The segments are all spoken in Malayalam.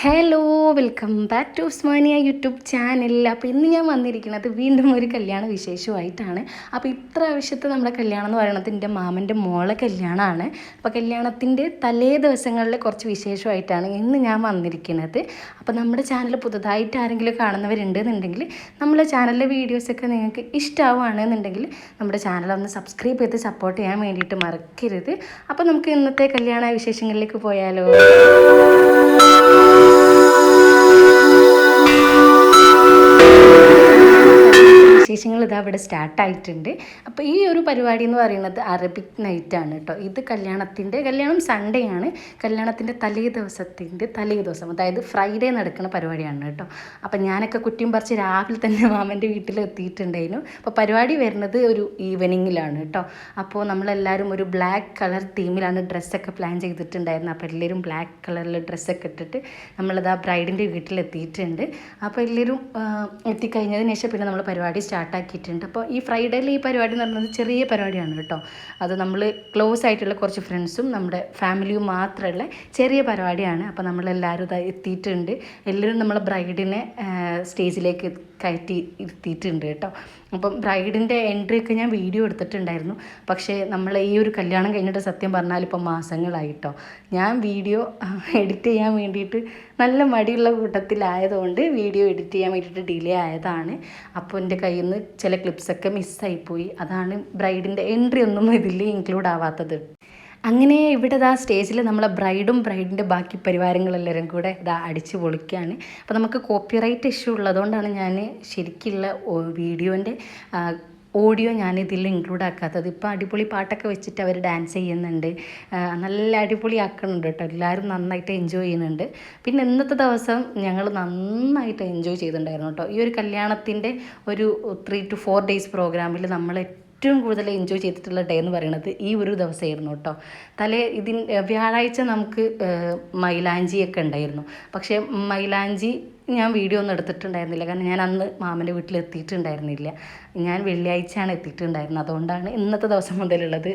Hello welcome back to Usmania YouTube channel അപ്പോൾ ഇന്ന് ഞാൻ വന്നിരിക്കുന്നത് വീണ്ടും ഒരു കല്യാണ വിശേഷമായിട്ടാണ് അപ്പോൾ ഇപ്രാവശ്യത്തെ നമ്മുടെ കല്യാണം എന്ന് പറയുന്നത് എന്റെ മാമന്റെ മോളെ കല്യാണമാണ്. അപ്പോൾ കല്യാണത്തിന്റെ തലേ ദിവസങ്ങളിലെ കുറച്ച് വിശേഷമായിട്ടാണ് ഇന്ന് ഞാൻ വന്നിരിക്കുന്നത്. അപ്പോൾ നമ്മുടെ ചാനൽ പുതുതായിട്ട് ആരെങ്കിലും കാണുന്നവരുണ്ടെന്നുണ്ടെങ്കിൽ നമ്മുടെ ചാനലിലെ വീഡിയോസൊക്കെ നിങ്ങൾക്ക് ഇഷ്ടമാവുകയാണെന്നുണ്ടെങ്കിൽ നമ്മുടെ ചാനൽ ഒന്ന് സബ്സ്ക്രൈബ് ചെയ്ത് സപ്പോർട്ട് ചെയ്യാൻ വേണ്ടിയിട്ട് മറക്കരുത്. അപ്പോൾ നമുക്ക് ഇന്നത്തെ കല്യാണ വിശേഷങ്ങളിലേക്ക് പോയാലോ? ഇതാ ഇവിടെ സ്റ്റാർട്ടായിട്ടുണ്ട് അപ്പോൾ ഈ ഒരു പരിപാടി എന്ന് പറയുന്നത് അറബിക് നൈറ്റ് ആണ് കേട്ടോ. ഇത് കല്യാണത്തിന്റെ കല്യാണം സൺഡേ ആണ്. കല്യാണത്തിന്റെ തലേ ദിവസത്തിന്റെ തലേ ദിവസം അതായത് ഫ്രൈഡേ നടക്കുന്ന പരിപാടിയാണ് കേട്ടോ. അപ്പം ഞാനൊക്കെ കുറ്റിയും പറിച്ച് രാവിലെ തന്നെ മാമന്റെ വീട്ടിൽ എത്തിയിട്ടുണ്ടായിരുന്നു. അപ്പോൾ പരിപാടി വരുന്നത് ഒരു ഈവനിങ്ങിലാണ് കേട്ടോ. അപ്പോൾ നമ്മളെല്ലാവരും ഒരു ബ്ലാക്ക് കളർ തീമിലാണ് ഡ്രസ്സൊക്കെ പ്ലാൻ ചെയ്തിട്ടുണ്ടായിരുന്നത്. അപ്പോൾ എല്ലാവരും ബ്ലാക്ക് കളറിൽ ഡ്രസ്സൊക്കെ ഇട്ടിട്ട് നമ്മളത് ആ ബ്രൈഡിന്റെ വീട്ടിലെത്തിയിട്ടുണ്ട് അപ്പോൾ എല്ലാവരും എത്തിക്കഴിഞ്ഞതിന് ശേഷം പിന്നെ നമ്മൾ പരിപാടി സ്റ്റാർട്ടാക്കിയിട്ടുണ്ട് അപ്പോൾ ഈ ഫ്രൈഡേയിൽ ഈ പരിപാടി എന്ന് പറയുന്നത് ചെറിയ പരിപാടിയാണ് കേട്ടോ. അത് നമ്മൾ ക്ലോസ് ആയിട്ടുള്ള കുറച്ച് ഫ്രണ്ട്സും നമ്മുടെ ഫാമിലിയും മാത്രമുള്ള ചെറിയ പരിപാടിയാണ്. അപ്പോൾ നമ്മളെല്ലാവരും എത്തിയിട്ടുണ്ട്. എല്ലാവരും നമ്മളെ ബ്രൈഡിനെ സ്റ്റേജിലേക്ക് കയറ്റി ഇരുത്തിയിട്ടുണ്ട് കേട്ടോ. അപ്പം ബ്രൈഡിന്റെ എൻട്രി ഒക്കെ ഞാൻ വീഡിയോ എടുത്തിട്ടുണ്ടായിരുന്നു. പക്ഷേ നമ്മൾ ഈ ഒരു കല്യാണം കഴിഞ്ഞിട്ട് സത്യം പറഞ്ഞാൽ ഇപ്പം മാസങ്ങളായിട്ടോ. ഞാൻ വീഡിയോ എഡിറ്റ് ചെയ്യാൻ വേണ്ടിയിട്ട് നല്ല മടിയുള്ള കൂട്ടത്തിലായതുകൊണ്ട് വീഡിയോ എഡിറ്റ് ചെയ്യാൻ വേണ്ടിയിട്ട് ഡിലേ ആയതാണ്. അപ്പോൾ എന്റെ കയ്യിൽ നിന്ന് ചില ക്ലിപ്സൊക്കെ മിസ്സായിപ്പോയി അതാണ് ബ്രൈഡിന്റെ എൻട്രി ഒന്നും ഇതിൽ ഇൻക്ലൂഡ് ആവാത്തത്. അങ്ങനെ ഇവിടെ ഇതാ സ്റ്റേജിൽ നമ്മളെ ബ്രൈഡും ബ്രൈഡിന്റെ ബാക്കി പരിവാരങ്ങളെല്ലാവരും കൂടെ ഇതാ അടിച്ച് പൊളിക്കുകയാണ് അപ്പോൾ നമുക്ക് കോപ്പിറൈറ്റ് ഇഷ്യൂ ഉള്ളതുകൊണ്ടാണ് ഞാൻ ശരിക്കുള്ള വീഡിയോന്റെ ഓഡിയോ ഞാൻ ഇതിൽ ഇൻക്ലൂഡ് ആക്കാത്തത്. ഇപ്പോൾ അടിപൊളി പാട്ടൊക്കെ വെച്ചിട്ട് അവർ ഡാൻസ് ചെയ്യുന്നുണ്ട്. നല്ല അടിപൊളി ആക്കുന്നുണ്ട് കേട്ടോ. എല്ലാവരും നന്നായിട്ട് എൻജോയ് ചെയ്യുന്നുണ്ട്. പിന്നെ ഇന്നത്തെ ദിവസം ഞങ്ങൾ നന്നായിട്ട് എൻജോയ് ചെയ്തിട്ടുണ്ടായിരുന്നു കേട്ടോ. ഈ ഒരു കല്യാണത്തിന്റെ ഒരു ത്രീ ടു ഫോർ ഡേയ്സ് പ്രോഗ്രാമിൽ നമ്മൾ ഏറ്റവും കൂടുതൽ എൻജോയ് ചെയ്തിട്ടുള്ള ഡേ എന്ന് പറയുന്നത് ഈ ഒരു ദിവസമായിരുന്നു കേട്ടോ. തലേ ഇതിൻ വ്യാഴാഴ്ച നമുക്ക് മൈലാഞ്ചിയൊക്കെ ഉണ്ടായിരുന്നു. പക്ഷേ മൈലാഞ്ചി ഞാൻ വീഡിയോ ഒന്നും എടുത്തിട്ടുണ്ടായിരുന്നില്ല. കാരണം ഞാൻ അന്ന് മാമന്റെ വീട്ടിൽ എത്തിയിട്ടുണ്ടായിരുന്നില്ല. ഞാൻ വെള്ളിയാഴ്ചയാണ് എത്തിയിട്ടുണ്ടായിരുന്നത്. അതുകൊണ്ടാണ് ഇന്നത്തെ ദിവസം മുതലുള്ളത്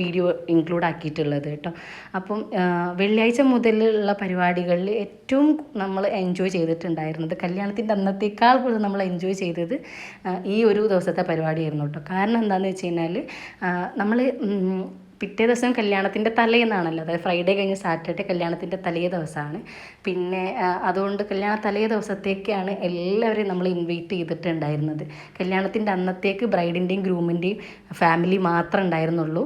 വീഡിയോ ഇൻക്ലൂഡ് ആക്കിയിട്ടുള്ളത് കേട്ടോ. അപ്പം വെള്ളിയാഴ്ച മുതലുള്ള പരിപാടികളിൽ ഏറ്റവും നമ്മൾ എൻജോയ് ചെയ്തിട്ടുണ്ടായിരുന്നത് കല്യാണത്തിന്റെ അന്നത്തേക്കാൾ കൂടുതൽ നമ്മൾ എൻജോയ് ചെയ്തത് ഈ ഒരു ദിവസത്തെ പരിപാടിയായിരുന്നു കേട്ടോ. കാരണം എന്താണെന്ന് വെച്ച് കഴിഞ്ഞാൽ നമ്മൾ പിറ്റേ ദിവസം കല്യാണത്തിന്റെ തലേന്നാണല്ലോ അതായത് ഫ്രൈഡേ കഴിഞ്ഞ് സാറ്റർഡേ കല്യാണത്തിന്റെ തലേ ദിവസമാണ്. പിന്നെ അതുകൊണ്ട് കല്യാണ തലേ ദിവസത്തേക്കാണ് എല്ലാവരെയും നമ്മൾ ഇൻവൈറ്റ് ചെയ്തിട്ടുണ്ടായിരുന്നത്. കല്യാണത്തിന്റെ അന്നത്തേക്ക് ബ്രൈഡിന്റെയും ഗ്രൂമിന്റെയും ഫാമിലി മാത്രമേ ഉണ്ടായിരുന്നുള്ളൂ.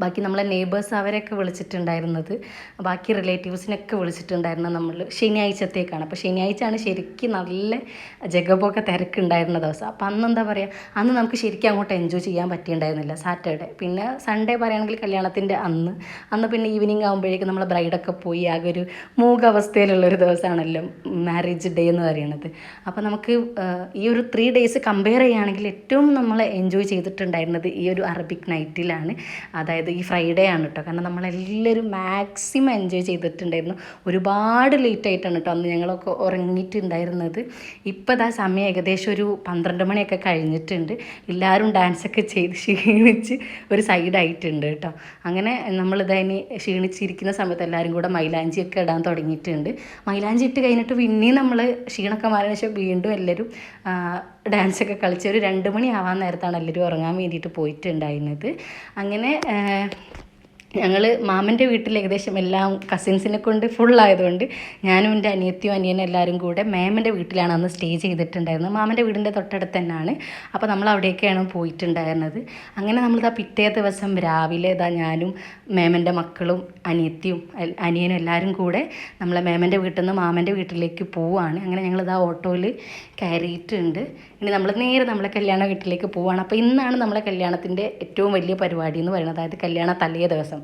ബാക്കി നമ്മളെ നെയ്ബേഴ്സ് അവരെയൊക്കെ വിളിച്ചിട്ടുണ്ടായിരുന്നത്. ബാക്കി റിലേറ്റീവ്സിനൊക്കെ വിളിച്ചിട്ടുണ്ടായിരുന്നത് നമ്മൾ ശനിയാഴ്ചത്തേക്കാണ്. അപ്പോൾ ശനിയാഴ്ചയാണ് ശരിക്കും നല്ല ജഗബൊക്കെ തിരക്കുണ്ടായിരുന്ന ദിവസം. അപ്പോൾ അന്ന് എന്താ പറയുക അന്ന് നമുക്ക് ശരിക്കും അങ്ങോട്ട് എൻജോയ് ചെയ്യാൻ പറ്റിയിട്ടുണ്ടായിരുന്നില്ല സാറ്റർഡേ പിന്നെ സൺഡേ പറയുകയാണെങ്കിൽ കല്യാണത്തിന്റെ അന്ന്. അന്ന് പിന്നെ ഈവനിങ് ആകുമ്പോഴേക്കും നമ്മളെ ബ്രൈഡൊക്കെ പോയി ആകെ ഒരു മൂകാവസ്ഥയിലുള്ളൊരു ദിവസമാണല്ലോ മാരേജ് ഡേ എന്ന് പറയുന്നത്. അപ്പോൾ നമുക്ക് ഈ ഒരു ത്രീ ഡേയ്സ് കമ്പയർ ചെയ്യുകയാണെങ്കിൽ ഏറ്റവും നമ്മൾ എൻജോയ് ചെയ്തിട്ടുണ്ടായിരുന്നത് ഈ ഒരു അറബിക് നൈറ്റിലാണ് അതായത് ഈ ഫ്രൈഡേ ആണ് കേട്ടോ കാരണം നമ്മളെല്ലാവരും മാക്സിമം എൻജോയ് ചെയ്തിട്ടുണ്ടായിരുന്നു. ഒരുപാട് ലേറ്റ് ആയിട്ടാണ് കേട്ടോ അന്ന് ഞങ്ങളൊക്കെ ഉറങ്ങിയിട്ടുണ്ടായിരുന്നത്. ഇപ്പോൾ ഇതാ സമയം ഏകദേശം ഒരു പന്ത്രണ്ട് മണിയൊക്കെ കഴിഞ്ഞിട്ടുണ്ട്. എല്ലാവരും ഡാൻസൊക്കെ ചെയ്ത് ക്ഷീണിച്ച് ഒരു സൈഡായിട്ടുണ്ട് കേട്ടോ അങ്ങനെ നമ്മളിതായി ക്ഷീണിച്ചിരിക്കുന്ന സമയത്ത് എല്ലാവരും കൂടെ മൈലാഞ്ചിയൊക്കെ ഇടാൻ തുടങ്ങിയിട്ടുണ്ട്. മൈലാഞ്ചി ഇട്ട് കഴിഞ്ഞിട്ട് പിന്നെയും നമ്മൾ ക്ഷീണമൊക്കെ മാറിയ ശേഷം വീണ്ടും എല്ലാവരും ഡാൻസൊക്കെ കളിച്ച് ഒരു രണ്ട് മണി ആവാൻ നേരത്താണ് എല്ലാവരും ഉറങ്ങാൻ വേണ്ടിയിട്ട് പോയിട്ടുണ്ടായിരുന്നത്. അങ്ങനെ ഞങ്ങൾ മാമന്റെ വീട്ടിൽ ഏകദേശം എല്ലാം കസിൻസിനെ കൊണ്ട് ഫുള്ളായതുകൊണ്ട് ഞാനും എന്റെ അനിയത്തിയും അനിയനും എല്ലാവരും കൂടെ മാമന്റെ വീട്ടിലാണ് അന്ന് സ്റ്റേ ചെയ്തിട്ടുണ്ടായിരുന്നത്. മാമന്റെ വീടിന്റെ തൊട്ടടുത്ത് തന്നെയാണ്. അപ്പോൾ നമ്മൾ അവിടെയൊക്കെയാണ് പോയിട്ടുണ്ടായിരുന്നത്. അങ്ങനെ നമ്മളിതാ പിറ്റേ ദിവസം രാവിലെ ഇതാ ഞാനും മാമന്റെ മക്കളും അനിയത്തിയും അനിയനും എല്ലാവരും കൂടെ നമ്മളെ മാമന്റെ വീട്ടിൽ നിന്ന് മാമന്റെ വീട്ടിലേക്ക് പോവുകയാണ് അങ്ങനെ ഞങ്ങളിതാ ഓട്ടോയിൽ കയറിയിട്ടുണ്ട്. ഇനി നമ്മൾ നേരെ നമ്മളെ കല്യാണ വീട്ടിലേക്ക് പോവുകയാണ് അപ്പോൾ ഇന്നാണ് നമ്മളെ കല്യാണത്തിന്റെ ഏറ്റവും വലിയ പരിപാടി എന്ന് പറയുന്നത്. അതായത് കല്യാണ തലേ ദിവസം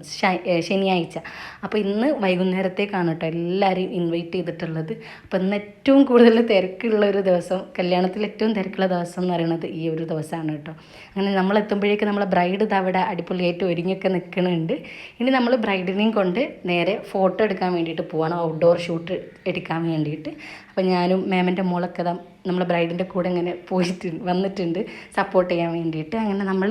ശനിയാഴ്ച. അപ്പോൾ ഇന്ന് വൈകുന്നേരത്തേക്കാണ് കേട്ടോ എല്ലാവരെയും ഇൻവൈറ്റ് ചെയ്തിട്ടുള്ളത്. അപ്പോൾ ഇന്ന് ഏറ്റവും കൂടുതൽ തിരക്കുള്ള ഒരു ദിവസം കല്യാണത്തിൽ ഏറ്റവും തിരക്കുള്ള ദിവസം എന്ന് പറയുന്നത് ഈ ഒരു ദിവസമാണ് കേട്ടോ. അങ്ങനെ നമ്മൾ എത്തുമ്പോഴേക്ക് നമ്മളെ ബ്രൈഡ് അവിടെ അടിപൊളിയായിട്ട് ഒരുങ്ങിയൊക്കെ നിൽക്കുന്നുണ്ട് ഇനി നമ്മൾ ബ്രൈഡിനെയും കൊണ്ട് നേരെ ഫോട്ടോ എടുക്കാൻ വേണ്ടിയിട്ട് പോവാണ്. ഔട്ട്ഡോർ ഷൂട്ട് എടുക്കാൻ വേണ്ടിയിട്ട്. അപ്പോൾ ഞാനും മാമിന്റെ മോളൊക്കെ നമ്മൾ ബ്രൈഡിന്റെ കൂടെ ഇങ്ങനെ പോയിട്ട് വന്നിട്ടുണ്ട് സപ്പോർട്ട് ചെയ്യാൻ വേണ്ടിയിട്ട്. അങ്ങനെ നമ്മൾ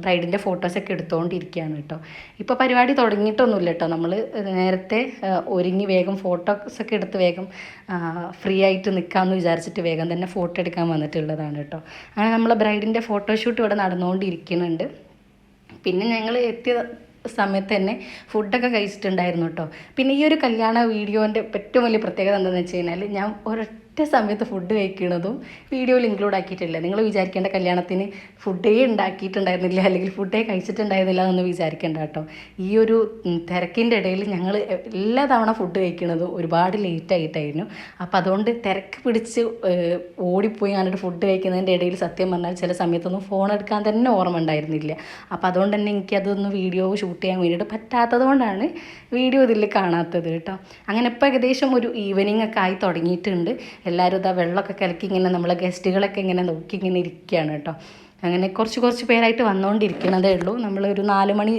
ബ്രൈഡിന്റെ ഫോട്ടോസൊക്കെ എടുത്തുകൊണ്ടിരിക്കുകയാണ് കേട്ടോ ഇപ്പോൾ പരിപാടി തുടങ്ങിയിട്ടൊന്നുമില്ല കേട്ടോ നമ്മൾ നേരത്തെ ഒരുങ്ങി വേഗം ഫോട്ടോസൊക്കെ എടുത്ത് വേഗം ഫ്രീ ആയിട്ട് നിൽക്കാമെന്ന് വിചാരിച്ചിട്ട് വേഗം തന്നെ ഫോട്ടോ എടുക്കാൻ വന്നിട്ടുള്ളതാണ് കേട്ടോ അങ്ങനെ നമ്മൾ ബ്രൈഡിന്റെ ഫോട്ടോഷൂട്ട് ഇവിടെ നടന്നുകൊണ്ടിരിക്കുന്നുണ്ട് പിന്നെ ഞങ്ങൾ എത്തിയ സമയത്ത് തന്നെ ഫുഡൊക്കെ കഴിച്ചിട്ടുണ്ടായിരുന്നു കേട്ടോ പിന്നെ ഈ ഒരു കല്യാണ വീഡിയോന്റെ ഏറ്റവും വലിയ പ്രത്യേകത എന്താണെന്ന് വെച്ച് കഴിഞ്ഞാൽ ഞാൻ ഒരൊറ്റ സമയത്ത് ഫുഡ് കഴിക്കുന്നതും വീഡിയോയിൽ ഇൻക്ലൂഡ് ആക്കിയിട്ടില്ല. നിങ്ങൾ വിചാരിക്കേണ്ട കല്യാണത്തിന് ഫുഡേ ഉണ്ടാക്കിയിട്ടുണ്ടായിരുന്നില്ല അല്ലെങ്കിൽ ഫുഡേ കഴിച്ചിട്ടുണ്ടായിരുന്നില്ല എന്നൊന്നും വിചാരിക്കേണ്ട കേട്ടോ. ഈ ഒരു തിരക്കിന്റെ ഇടയിൽ ഞങ്ങൾ എല്ലാ തവണ ഫുഡ് കഴിക്കുന്നതും ഒരുപാട് ലേറ്റ് ആയിട്ടായിരുന്നു. അപ്പോൾ അതുകൊണ്ട് തിരക്ക് പിടിച്ച് ഓടിപ്പോയി ഞാനൊരു ഫുഡ് കഴിക്കുന്നതിന്റെ ഇടയിൽ സത്യം പറഞ്ഞാൽ ചില സമയത്തൊന്നും ഫോൺ എടുക്കാൻ തന്നെ ഓർമ്മ ഉണ്ടായിരുന്നില്ല. അപ്പോൾ അതുകൊണ്ട് തന്നെ എനിക്കതൊന്ന് വീഡിയോ ഷൂട്ട് ചെയ്യാൻ വേണ്ടിയിട്ട് പറ്റാത്തത് കൊണ്ടാണ് വീഡിയോ ഇതിൽ കാണാത്തത് കേട്ടോ. അങ്ങനെ ഇപ്പോൾ ഏകദേശം ഒരു ഈവനിങ് ഒക്കെ ആയി തുടങ്ങിയിട്ടുണ്ട്. എല്ലാവരും ഇതാ വെള്ളമൊക്കെ കലക്കി ഇങ്ങനെ നമ്മളെ ഗസ്റ്റുകളൊക്കെ ഇങ്ങനെ നോക്കി ഇങ്ങനെ ഇരിക്കുകയാണ് കേട്ടോ. അങ്ങനെ കുറച്ച് കുറച്ച് പേരായിട്ട് വന്നുകൊണ്ടിരിക്കണതേ ഉള്ളൂ. നമ്മളൊരു നാല് മണി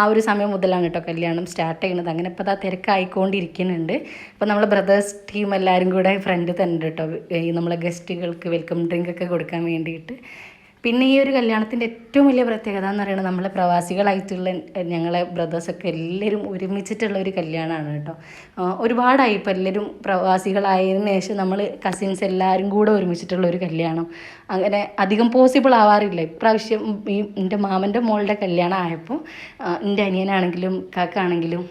ആ ഒരു സമയം മുതലാണ് കേട്ടോ കല്യാണം സ്റ്റാർട്ട് ചെയ്യണത് അങ്ങനെ ഇപ്പോൾ അതാ തിരക്കായിക്കൊണ്ടിരിക്കുന്നുണ്ട്. അപ്പോൾ നമ്മളെ ബ്രദേഴ്സ് ടീം എല്ലാവരും കൂടെ ഫ്രണ്ട് തന്നെ കേട്ടോ. ഈ നമ്മളെ ഗസ്റ്റുകൾക്ക് വെൽക്കം ഡ്രിങ്ക് ഒക്കെ കൊടുക്കാൻ വേണ്ടിയിട്ട്. പിന്നെ ഈ ഒരു കല്യാണത്തിന്റെ ഏറ്റവും വലിയ പ്രത്യേകത എന്ന് പറയുന്നത് നമ്മളെ പ്രവാസികളായിട്ടുള്ള ഞങ്ങളെ ബ്രദേഴ്സൊക്കെ എല്ലാവരും ഒരുമിച്ചിട്ടുള്ള ഒരു കല്യാണമാണ് കേട്ടോ. ഒരുപാടായി ഇപ്പോൾ എല്ലാവരും പ്രവാസികളായതിനു ശേഷം നമ്മൾ കസിൻസ് എല്ലാവരും കൂടെ ഒരുമിച്ചിട്ടുള്ള ഒരു കല്യാണം. അങ്ങനെ അധികം പോസിബിൾ ആവാറില്ല. ഇപ്രാവശ്യം ഈ എന്റെ മാമന്റെ മോളുടെ കല്യാണം ആയപ്പോൾ എന്റെ അനിയനാണെങ്കിലും കാക്കാണെങ്കിലും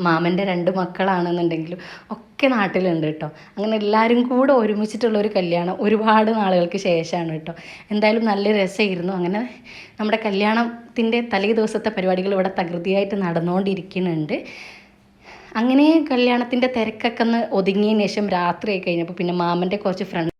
മാമന്റെ രണ്ട് മക്കളാണെന്നുണ്ടെങ്കിലും ഒക്കെ നാട്ടിലുണ്ട് കേട്ടോ. അങ്ങനെ എല്ലാവരും കൂടെ ഒരുമിച്ചിട്ടുള്ള ഒരു കല്യാണം ഒരുപാട് നാളുകൾക്ക് ശേഷമാണ് കേട്ടോ. എന്തായാലും നല്ല രസമായിരുന്നു. അങ്ങനെ നമ്മുടെ കല്യാണത്തിന്റെ തലേ ദിവസത്തെ പരിപാടികൾ ഇവിടെ തകൃതിയായിട്ട് നടന്നുകൊണ്ടിരിക്കുന്നുണ്ട്. അങ്ങനെ കല്യാണത്തിന്റെ തിരക്കൊക്കെ ഒന്ന് ഒതുങ്ങിയതിന് ശേഷം രാത്രിയായി കഴിഞ്ഞപ്പോൾ പിന്നെ മാമന്റെ കുറച്ച് ഫ്രണ്ട്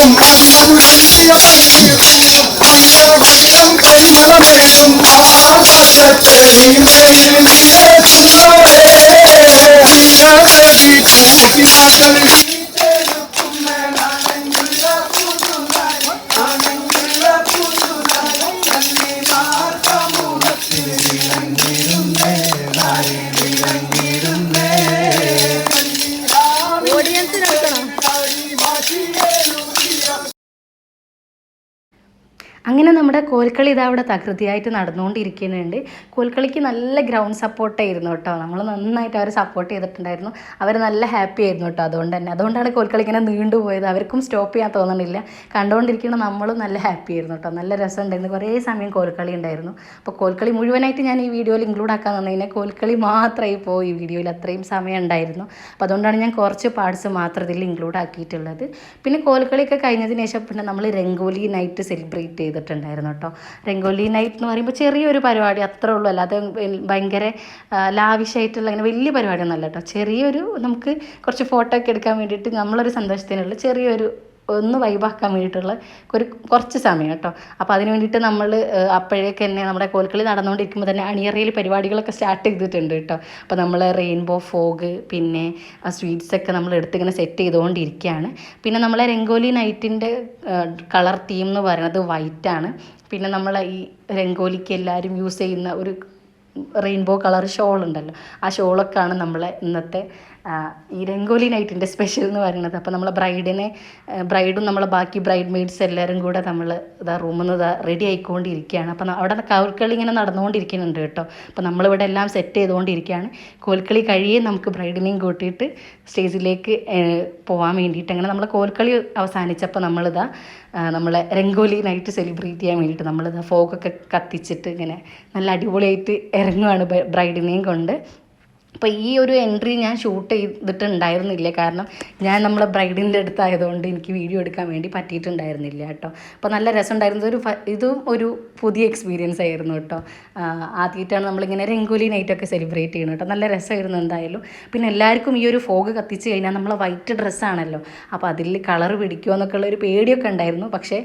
അങ്ങനെ കോൽക്കളി ഇതാ അവിടെ തകൃതിയായിട്ട് നടന്നുകൊണ്ടിരിക്കുന്നുണ്ട്. കോൽക്കളിക്ക് നല്ല ഗ്രൗണ്ട് സപ്പോർട്ടായിരുന്നു കേട്ടോ. നമ്മൾ നന്നായിട്ട് അവരെ സപ്പോർട്ട് ചെയ്തിട്ടുണ്ടായിരുന്നു. അവർ നല്ല ഹാപ്പി ആയിരുന്നു കേട്ടോ അതുകൊണ്ട് തന്നെ. അതുകൊണ്ടാണ് കോൽക്കളി ഇങ്ങനെ നീണ്ടുപോയത് അവർക്കും സ്റ്റോപ്പ് ചെയ്യാൻ തോന്നണില്ല. കണ്ടുകൊണ്ടിരിക്കുന്ന നമ്മളും നല്ല ഹാപ്പി ആയിരുന്നു കേട്ടോ. നല്ല രസം ഉണ്ടായിരുന്നു കുറേ സമയം കോൽക്കളി ഉണ്ടായിരുന്നു. അപ്പോൾ കോൽക്കളി മുഴുവനായിട്ട് ഞാൻ ഈ വീഡിയോയിൽ ഇൻക്ലൂഡ് ആക്കാൻ തന്നതിനെ കോൽക്കളി മാത്രമായി പോയി ഈ വീഡിയോയിൽ അത്രയും സമയം ഉണ്ടായിരുന്നു. അപ്പോൾ അതുകൊണ്ടാണ് ഞാൻ കുറച്ച് പാർട്സ് മാത്രം ഇതിൽ ഇൻക്ലൂഡ് ആക്കിയിട്ടുള്ളത്. പിന്നെ കോൽക്കളിയൊക്കെ കഴിഞ്ഞതിന് ശേഷം പിന്നെ നമ്മൾ രംഗോലി നൈറ്റ് സെലിബ്രേറ്റ് ചെയ്തിട്ടുണ്ടായിരുന്നു കേട്ടോ. രംഗോലി നൈറ്റ് എന്ന് പറയുമ്പോൾ ചെറിയൊരു പരിപാടി അത്രേ ഉള്ളൂ. അല്ല അല്ലാതെ ഭയങ്കര ലാവിഷായിട്ടുള്ള അങ്ങനെ വലിയ പരിപാടിയൊന്നുമല്ല കേട്ടോ ചെറിയൊരു നമുക്ക് കുറച്ച് ഫോട്ടോ ഒക്കെ എടുക്കാൻ വേണ്ടിയിട്ട് നമ്മളൊരു സന്തോഷത്തിനുള്ള ചെറിയൊരു ഒന്ന് വൈബാക്കാൻ വേണ്ടിയിട്ടുള്ള ഒരു കുറച്ച് സമയം കേട്ടോ. അപ്പോൾ അതിന് വേണ്ടിയിട്ട് നമ്മൾ അപ്പോഴേക്ക് തന്നെ നമ്മുടെ കോൽക്കളി നടന്നുകൊണ്ടിരിക്കുമ്പോൾ തന്നെ അണിയറയിൽ പരിപാടികളൊക്കെ സ്റ്റാർട്ട് ചെയ്തിട്ടുണ്ട് കേട്ടോ. അപ്പോൾ നമ്മൾ റെയിൻബോ ഫോഗ് പിന്നെ സ്വീറ്റ്സ് ഒക്കെ നമ്മൾ എടുത്തിങ്ങനെ സെറ്റ് ചെയ്തുകൊണ്ടിരിക്കുകയാണ്. പിന്നെ നമ്മളെ രംഗോലി നൈറ്റിന്റെ കളർ തീം എന്ന് പറയുന്നത് വൈറ്റ് ആണ്. പിന്നെ നമ്മൾ ഈ രംഗോലിക്ക് എല്ലാവരും യൂസ് ചെയ്യുന്ന ഒരു റെയിൻബോ കളർ ഷോൾ ഉണ്ടല്ലോ. ആ ഷോളൊക്കെയാണ് നമ്മളെ ഇന്നത്തെ ആ, ഈ രംഗോലി നൈറ്റിന്റെ സ്പെഷ്യൽ എന്ന് പറയുന്നത്. അപ്പോൾ നമ്മളെ ബ്രൈഡിനെ ബ്രൈഡും നമ്മളെ ബാക്കി ബ്രൈഡ് മെയ്ഡ്സ് എല്ലാവരും കൂടെ നമ്മൾ ഇതാ റൂമിൽ നിന്ന് ഇതാ റെഡി ആയിക്കൊണ്ടിരിക്കുകയാണ്. അപ്പോൾ അവിടെ കോൽക്കളി ഇങ്ങനെ നടന്നുകൊണ്ടിരിക്കുന്നുണ്ട് കേട്ടോ. അപ്പോൾ നമ്മളിവിടെ എല്ലാം സെറ്റ് ചെയ്തുകൊണ്ടിരിക്കുകയാണ്. കോൽക്കളി കഴിയേ നമുക്ക് ബ്രൈഡിനെയും കൂട്ടിയിട്ട് സ്റ്റേജിലേക്ക് പോകാൻ വേണ്ടിയിട്ട്. അങ്ങനെ നമ്മൾ കോൽക്കളി അവസാനിച്ചപ്പോൾ നമ്മളിതാ നമ്മളെ രംഗോലി നൈറ്റ് സെലിബ്രേറ്റ് ചെയ്യാൻ വേണ്ടിയിട്ട് നമ്മളിതാ ഫോഗൊക്കെ കത്തിച്ചിട്ട് ഇങ്ങനെ നല്ല അടിപൊളിയായിട്ട് ഇറങ്ങുവാണ് ബ്രൈഡിനെയും കൊണ്ട്. അപ്പോൾ ഈ ഒരു എൻട്രി ഞാൻ ഷൂട്ട് ചെയ്തിട്ടുണ്ടായിരുന്നില്ല. കാരണം ഞാൻ നമ്മളെ ബ്രൈഡിന്റെ അടുത്തായതുകൊണ്ട് എനിക്ക് വീഡിയോ എടുക്കാൻ വേണ്ടി പറ്റിയിട്ടുണ്ടായിരുന്നില്ല കേട്ടോ. അപ്പോൾ നല്ല രസമുണ്ടായിരുന്നത് ഒരു ഇതും ഒരു പുതിയ എക്സ്പീരിയൻസ് ആയിരുന്നു കേട്ടോ. ആദ്യമായിട്ടാണ് നമ്മളിങ്ങനെ രംഗോലി നൈറ്റൊക്കെ സെലിബ്രേറ്റ് ചെയ്യുന്നത് കേട്ടോ. നല്ല രസമായിരുന്നു എന്തായാലും. പിന്നെ എല്ലാവർക്കും ഈ ഒരു ഫോഗ് കത്തിച്ച് കഴിഞ്ഞാൽ നമ്മളെ വൈറ്റ് ഡ്രസ്സാണല്ലോ അപ്പോൾ അതിൽ കളർ പിടിക്കുമോ എന്നൊക്കെ ഉള്ള ഒരു പേടിയൊക്കെ ഉണ്ടായിരുന്നു. പക്ഷേ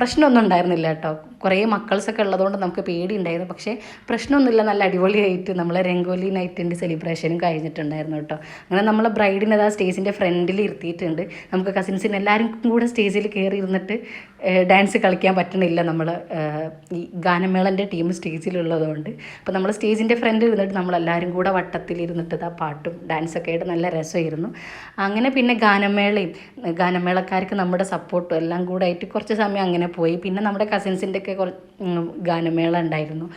പ്രശ്നമൊന്നും ഉണ്ടായിരുന്നില്ല കേട്ടോ. കുറേ മക്കൾസൊക്കെ ഉള്ളതുകൊണ്ട് നമുക്ക് പേടി ഉണ്ടായിരുന്നു പക്ഷേ പ്രശ്നമൊന്നുമില്ല. നല്ല അടിപൊളിയായിട്ട് നമ്മളെ രംഗോലി നൈറ്റിന്റെ സെലിബ്രേഷനും കഴിഞ്ഞിട്ടുണ്ടായിരുന്നു കേട്ടോ. അങ്ങനെ നമ്മൾ ബ്രൈഡിനെ ആ സ്റ്റേജിന്റെ ഫ്രണ്ടിൽ ഇരുത്തിയിട്ടുണ്ട്. നമുക്ക് കസിൻസിന് എല്ലാവരും കൂടെ സ്റ്റേജിൽ കയറി ഇരുന്നിട്ട് ഡാൻസ് കളിക്കാൻ പറ്റണില്ല നമ്മൾ ഈ ഗാനമേളന്റെ ടീം സ്റ്റേജിലുള്ളതുകൊണ്ട്. അപ്പോൾ നമ്മൾ സ്റ്റേജിന്റെ ഫ്രണ്ട് ഇരുന്നിട്ട് നമ്മളെല്ലാവരും കൂടെ വട്ടത്തിൽ ഇരുന്നിട്ട് ആ പാട്ടും ഡാൻസൊക്കെ ആയിട്ട് നല്ല രസമായിരുന്നു. അങ്ങനെ പിന്നെ ഗാനമേളയും ഗാനമേളക്കാർക്ക് നമ്മുടെ സപ്പോർട്ടും എല്ലാം കൂടെ ആയിട്ട് കുറച്ച് സമയം അങ്ങനെ പോയി. പിന്നെ നമ്മുടെ കസിൻസിന്റെ ഒക്കെ കുറച്ച് ഗാനമേള ഉണ്ടായിരുന്നു.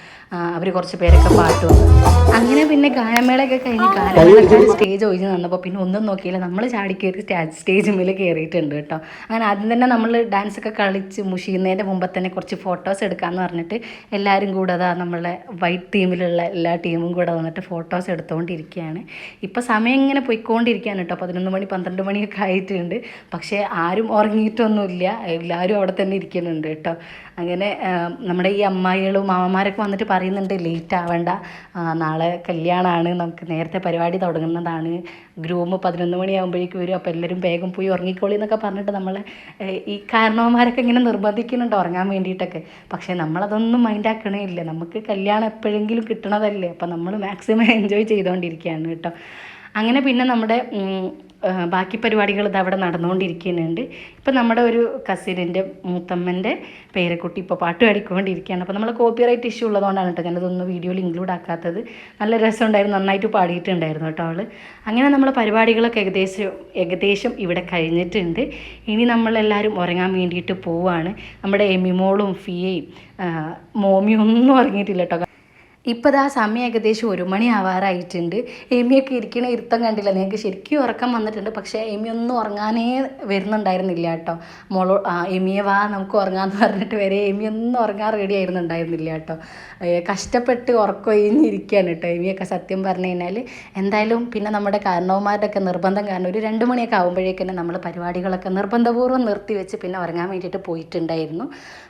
അവർ കുറച്ച് പേരൊക്കെ പാട്ട് വന്നു. അങ്ങനെ പിന്നെ ഗാനമേളയൊക്കെ കഴിഞ്ഞ് ഗാനമേളക്കാർ സ്റ്റേജ് ഒഴിഞ്ഞ് നിന്നപ്പോൾ പിന്നെ ഒന്നും നോക്കിയില്ല. നമ്മൾ ചാടി കയറി സ്റ്റാജ് മേലെ കയറിയിട്ടുണ്ട് കേട്ടോ. അങ്ങനെ ആദ്യം തന്നെ നമ്മൾ ഡാൻസ് ഒക്കെ കളിച്ച് മുഷിയുന്നതിന്റെ മുമ്പ് തന്നെ കുറച്ച് ഫോട്ടോസ് എടുക്കാമെന്ന് പറഞ്ഞിട്ട് എല്ലാവരും കൂടെ അതാ നമ്മളെ വൈറ്റ് ടീമിലുള്ള എല്ലാ ടീമും കൂടെ വന്നിട്ട് ഫോട്ടോസ് എടുത്തുകൊണ്ടിരിക്കുകയാണ് ഇപ്പോൾ സമയം ഇങ്ങനെ പോയിക്കൊണ്ടിരിക്കുകയാണ് കേട്ടോ. പതിനൊന്ന് മണി പന്ത്രണ്ട് മണിയൊക്കെ ആയിട്ടുണ്ട്. പക്ഷേ ആരും ഉറങ്ങിയിട്ടൊന്നുമില്ല. എല്ലാവരും അവിടെ തന്നെ ഇരിക്കുന്നുണ്ട് കേട്ടോ. അങ്ങനെ നമ്മുടെ ഈ അമ്മായികളും മാമന്മാരൊക്കെ വന്നിട്ട് പറയുന്നുണ്ട് ലേറ്റ് ആവേണ്ട. നാളെ കല്യാണമാണ് നമുക്ക് നേരത്തെ പരിപാടി തുടങ്ങുന്നതാണ്. ഗ്രൂമ് പതിനൊന്ന് മണിയാകുമ്പോഴേക്കും വരും. അപ്പോൾ എല്ലാവരും വേഗം പോയി ഉറങ്ങിക്കോളി എന്നൊക്കെ പറഞ്ഞിട്ട് നമ്മളെ ഈ കാരണവന്മാരൊക്കെ ഇങ്ങനെ നിർബന്ധിക്കുന്നുണ്ട് ഉറങ്ങാൻ വേണ്ടിയിട്ടൊക്കെ. പക്ഷേ നമ്മളതൊന്നും മൈൻഡാക്കണേ ഇല്ല. നമുക്ക് കല്യാണം എപ്പോഴെങ്കിലും കിട്ടണതല്ലേ. അപ്പോൾ നമ്മൾ മാക്സിമം എൻജോയ് ചെയ്തുകൊണ്ടിരിക്കുകയാണ് കേട്ടോ. അങ്ങനെ പിന്നെ നമ്മുടെ ബാക്കി പരിപാടികൾ ഇത് അവിടെ നടന്നുകൊണ്ടിരിക്കുന്നുണ്ട്. ഇപ്പം നമ്മുടെ ഒരു കസിനിന്റെ മൂത്തമ്മന്റെ പേരക്കുട്ടി ഇപ്പോൾ പാട്ട് പാടിക്കൊണ്ടിരിക്കുകയാണ്. അപ്പോൾ നമ്മൾ കോപ്പിറൈറ്റ് ഇഷ്യൂ ഉള്ളതുകൊണ്ടാണ് കേട്ടോ ഞാനതൊന്നും വീഡിയോയിൽ ഇൻക്ലൂഡ് ആക്കാത്തത്. നല്ല രസമുണ്ടായിരുന്നു നന്നായിട്ട് പാടിയിട്ടുണ്ടായിരുന്നു കേട്ടോ അവൾ അങ്ങനെ നമ്മൾ പരിപാടികളൊക്കെ ഏകദേശം ഏകദേശം ഇവിടെ കഴിഞ്ഞിട്ടുണ്ട്. ഇനി നമ്മളെല്ലാവരും ഉറങ്ങാൻ വേണ്ടിയിട്ട് പോവുകയാണ് നമ്മുടെ എമിമോളും ഫിയയും മോമിയും ഒന്നും ഉറങ്ങിയിട്ടില്ല കേട്ടോ. ഇപ്പോൾ ആ സമയം ഏകദേശം ഒരു മണി ആവാറായിട്ടുണ്ട് എമിയൊക്കെ ഇരിക്കണ ഇരുത്തം കണ്ടില്ല. നിങ്ങൾക്ക് ശരിക്കും ഉറക്കം വന്നിട്ടുണ്ട്. പക്ഷേ എമി ഒന്നും ഉറങ്ങാനേ വരുന്നുണ്ടായിരുന്നില്ല കേട്ടോ. മോളോ എമിയെ വാ നമുക്ക് ഉറങ്ങാമെന്ന് പറഞ്ഞിട്ട് വരെ എമി ഒന്നും ഉറങ്ങാൻ റെഡി ആയിരുന്നുണ്ടായിരുന്നില്ല കേട്ടോ. കഷ്ടപ്പെട്ട് ഉറക്കൊഴിഞ്ഞിരിക്കുകയാണ് കേട്ടോ എമിയൊക്കെ സത്യം പറഞ്ഞു കഴിഞ്ഞാൽ എന്തായാലും പിന്നെ നമ്മുടെ കാരണവന്മാരുടെ ഒക്കെ നിർബന്ധം കാരണം ഒരു രണ്ട് മണിയൊക്കെ ആകുമ്പോഴേക്കും നമ്മൾ പരിപാടികളൊക്കെ നിർബന്ധപൂർവം നിർത്തി വെച്ച് പിന്നെ ഉറങ്ങാൻ വേണ്ടിയിട്ട് പോയിട്ടുണ്ടായിരുന്നു.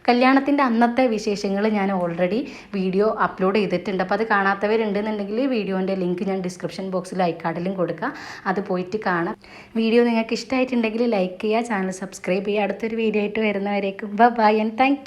കല്യാണത്തിന്റെ അന്നത്തെ വിശേഷങ്ങൾ ഞാൻ ഓൾറെഡി വീഡിയോ അപ്ലോഡ് ചെയ്തിട്ടുണ്ട്. അപ്പോൾ അത് കാണാത്തവരുണ്ടെന്നുണ്ടെങ്കിൽ വീഡിയോന്റെ ലിങ്ക് ഞാൻ ഡിസ്ക്രിപ്ഷൻ ബോക്സിൽ ഐക്കാർഡിലും കൊടുക്കുക അത് പോയിട്ട് കാണാം. വീഡിയോ നിങ്ങൾക്ക് ഇഷ്ടമായിട്ടുണ്ടെങ്കിൽ ലൈക്ക് ചെയ്യുക ചാനൽ സബ്സ്ക്രൈബ് ചെയ്യുക. അടുത്തൊരു വീഡിയോ ആയിട്ട് വരുന്നവരേക്കും. By and thank